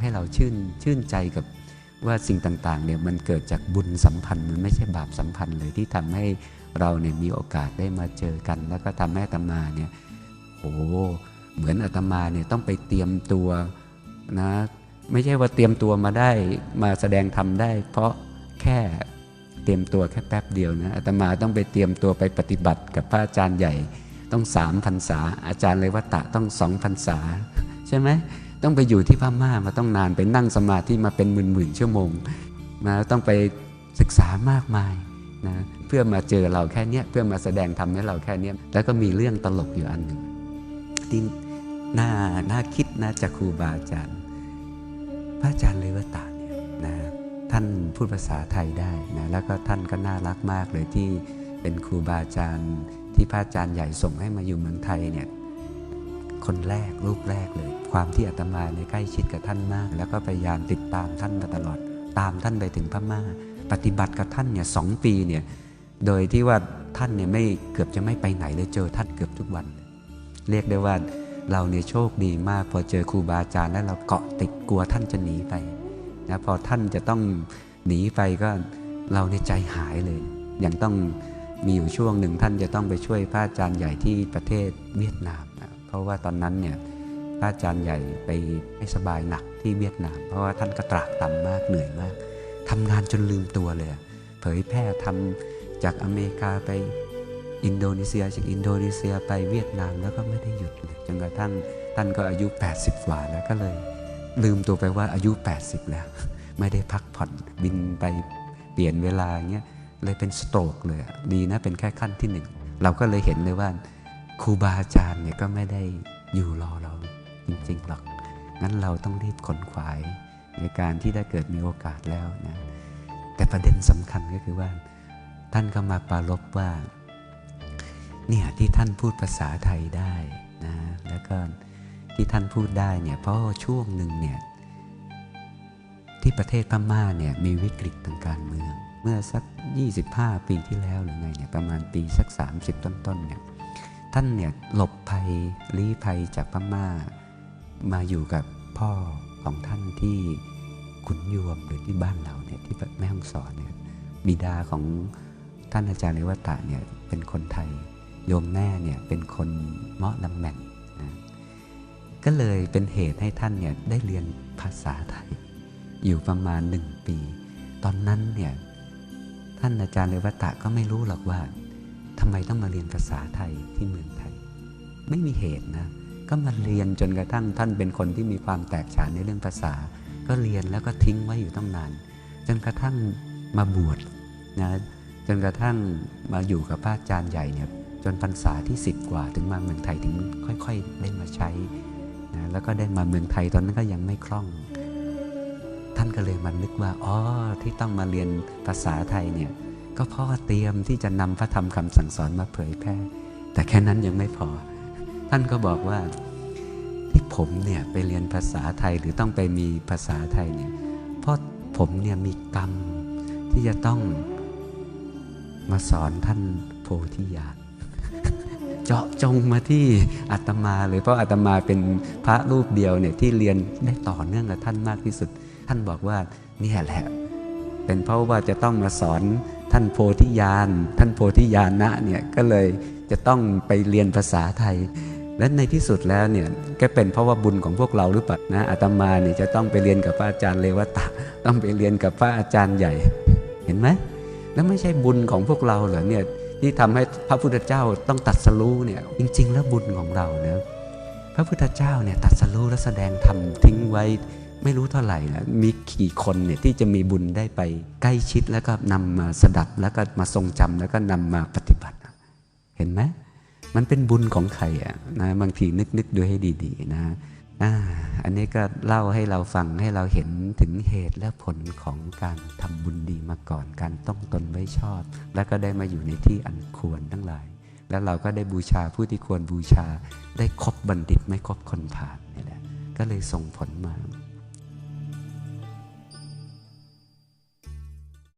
ให้เราชื่นชื่นใจกับว่าสิ่งต่างๆเนี่ยมันเกิดจากบุญสัมพันธ์ มันไม่ใช่บาปสัมพันธ์เลยที่ทำให้เราเนี่ยมีโอกาสได้มาเจอกัน แล้วก็ทำให้อาตมาเนี่ยโอ้เหมือนอาตมาเนี่ยต้องไปเตรียมตัวนะไม่ใช่ว่าเตรียมตัวมาได้มาแสดงธรรมได้ เพราะแค่เตรียมตัวแค่แป๊บเดียวนะอาตมาต้องไปเตรียมตัวไปปฏิบัติกับพระอาจารย์ใหญ่ต้องสามพรรษา อาจารย์เลวัตะต้องสองพรรษา ใช่ไหม ต้องไปอยู่ที่พม่ามาต้องนานไปนั่งสมาธิมาเป็นหมื่นๆชั่วโมงนะต้องไปศึกษามากมายนะเพื่อมาเจอเราแค่เนี้ยเพื่อมาแสดงธรรมให้เราแค่เนี้ยแล้วก็มีเรื่องตลกอยู่อันหนึ่งที่น่าน่าคิดน่าจะครูบาอาจารย์ พระอาจารย์เลวตาเนี่ยนะท่านพูดภาษาไทยได้นะแล้วก็ท่านก็น่ารักมากเลยที่เป็นครูบาอาจารย์ที่พระอาจารย์ใหญ่ส่งให้มาอยู่เมืองไทยเนี่ย คนแรกรูปแรกเลย ความที่อาตมาในใกล้ชิดกับท่านมาก แล้วก็พยายามติดตามท่านมาตลอด ตามท่านไปถึงพม่า ปฏิบัติกับท่านเนี่ยสองปีเนี่ยโดยที่ว่าท่านเนี่ยไม่เกือบจะไม่ไปไหนเลยเจอท่านเกือบทุกวัน เรียกได้ว่าเราเนี่ยโชคดีมาก พอเจอครูบาอาจารย์แล้วเราเกาะติดกลัวท่านจะหนีไปนะพอท่านจะต้องหนีไปก็เราในยใจหายเลย อย่างต้องมีอยู่ช่วงหนึ่งท่านจะต้องไปช่วยพระอาจารย์ใหญ่ที่ประเทศเวียดนาม ราะว่าตอนนั้นเนี่ยพระอาจารย์ใหญ่ไปไม่สบายหนักที่เวียดนาม เพราะว่าท่านก็ตรากตรำมากเหนื่อยมากทำงานจนลืมตัวเลย เผยแพร่ทำจากอเมริกาไปอินโดนีเซียจากอินโดนีเซียไปเวียดนามแล้วก็ไม่ได้หยุดเลยจนกระทั่งท่านก็อายุ 80กว่าแล้วก็เลย ลืมตัวไปว่าอายุ 80 แล้ว ไม่ได้พักผ่อนบินไปเปลี่ยนเวลาเงี้ยเลยเป็นสโตรกเลยดีนะเป็นแค่ขั้นที่หนึ่งเราก็เลยเห็นเลยว่า ครูบาอาจารย์เนี่ยก็ไม่ได้อยู่รอเราจริงๆหรอก งั้นเราต้องรีบขนขวายในการที่ได้เกิดมีโอกาสแล้วนะ แต่ประเด็นสำคัญก็คือว่า ท่านก็มาปรารบว่า เนี่ยที่ท่านพูดภาษาไทยได้นะ แล้วก็ที่ท่านพูดได้เนี่ยเพราะช่วงหนึ่งเนี่ยที่ประเทศพม่าเนี่ยมีวิกฤตทางการเมือง เมื่อสัก 25 ปีที่แล้วหรือไงเนี่ยประมาณปีสัก 30 ต้นๆเนี่ย ท่านเนี่ยหลบภัยลี้ภัยจากพม่า มาอยู่กับพ่อของท่านที่ขุนยวมหรือที่บ้านเราเนี่ยที่แม่ฮ่องสอนเนี่ยบิดาของท่านอาจารย์เลวตะเนี่ยเป็นคนไทย โยมแม่เนี่ยเป็นคนเมาะลำแม่นนะก็เลยเป็นเหตุให้ท่านเนี่ยได้เรียนภาษาไทย อยู่ประมาณหนึ่งปี ตอนนั้นเนี่ยท่านอาจารย์เลวตะก็ไม่รู้หรอกว่า ทำไมต้องมาเรียนภาษาไทยที่เมืองไทย ไม่มีเหตุนะ ก็มาเรียนจนกระทั่งท่านเป็นคนที่มีความแตกฉานในเรื่องภาษา ก็เรียนแล้วก็ทิ้งไว้อยู่ตั้งนาน จนกระทั่งมาบวชนะจนกระทั่งมาอยู่กับพระอาจารย์ใหญ่เนี่ยจนพรรษาที่สิบกว่าถึงมาเมืองไทยถึงค่อยๆ ได้มาใช้นะแล้วก็ได้มาเมืองไทยตอนนั้นก็ยังไม่คล่อง ท่านก็เลยมานึกว่าอ๋อที่ต้องมาเรียนภาษาไทยเนี่ย ก็เพราะว่าเตรียมที่จะนำพระธรรมคำสั่งสอนมาเผยแพร่ แต่แค่นั้นยังไม่พอ ท่านก็บอกว่าที่ผมเนี่ยไปเรียนภาษาไทยหรือต้องไปมีภาษาไทยเนี่ยเพราะผมเนี่ยมีกรรมที่จะต้องมาสอนท่านโพธิญาณเจาะจงมาที่อาตมาเลยเพราะอาตมาเป็นพระรูปเดียวเนี่ยที่เรียนได้ต่อเนื่องกับท่านมากที่สุด ท่านบอกว่าเนี่ยแหละ เป็นเพราะว่าจะต้องมาสอนท่านโพธิญาณ ท่านโพธิญาณนะเนี่ยก็เลยจะต้องไปเรียนภาษาไทย และในที่สุดแล้วเนี่ยก็เป็นเพราะว่าบุญของพวกเราหรือเปล่านะอาตมาเนี่ยจะต้องไปเรียนกับพระอาจารย์เลวตะ ต้องไปเรียนกับพระอาจารย์ใหญ่ เห็นไหมแล้วไม่ใช่บุญของพวกเราเหรอเนี่ยที่ทำให้พระพุทธเจ้าต้องตัดสรู้เนี่ยจริง ๆ แล้วบุญของเราเนี่ยพระพุทธเจ้าเนี่ยตัดสรู้และแสดงธรรมทิ้งไว้ ไม่รู้เท่าไหร่นะมีกี่คนเนี่ยที่จะมีบุญได้ไปใกล้ชิดแล้วก็นำมาสดับแล้วก็มาทรงจำแล้วก็นำมาปฏิบัติ เห็นไหมมันเป็นบุญของใครอะนะบางทีนึกนึกดูให้ดีๆนะอ่าอันนี้ก็เล่าให้เราฟังให้เราเห็นถึงเหตุและผลของการทำบุญดีมาก่อน การต้องตนไว้ชอบ แล้วก็ได้มาอยู่ในที่อันควรทั้งหลาย แล้วเราก็ได้บูชาผู้ที่ควรบูชา ได้ครบบัณฑิตไม่ครบคนผ่านนี่แหละก็เลยส่งผลมา